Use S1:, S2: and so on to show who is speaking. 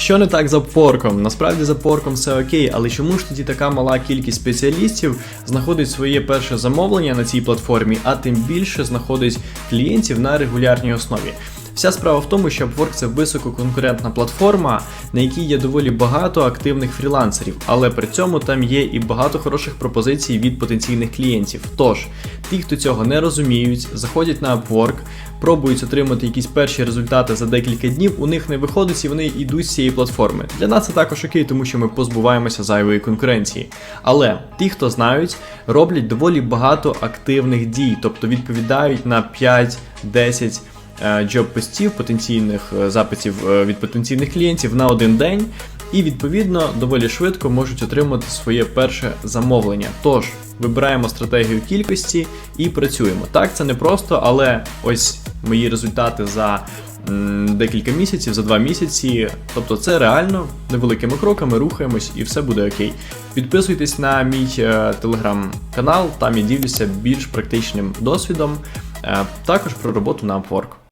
S1: Що не так з Upwork? Насправді з Upwork все окей, але чому ж тоді така мала кількість спеціалістів знаходить своє перше замовлення на цій платформі, а тим більше знаходить клієнтів на регулярній основі? Вся справа в тому, що Upwork це висококонкурентна платформа, на якій є доволі багато активних фрілансерів, але при цьому там є і багато хороших пропозицій від потенційних клієнтів. Тож, ті, хто цього не розуміють, заходять на Upwork, пробують отримати якісь перші результати за декілька днів, у них не виходить і вони йдуть з цієї платформи. Для нас це також окей, тому що ми позбуваємося зайвої конкуренції. Але ті, хто знають, роблять доволі багато активних дій, тобто відповідають на 5-10 е, джоб-постів, потенційних е, запитів е, від потенційних клієнтів на один день, і відповідно доволі швидко можуть отримати своє перше замовлення. Тож вибираємо стратегію кількості і працюємо. Так, це не просто, але ось мої результати за. Декілька місяців, за два місяці, тобто це реально невеликими кроками рухаємось і все буде окей. Підписуйтесь на мій е, телеграм-канал, там я ділюся більш практичним досвідом, е, також про роботу на Upwork.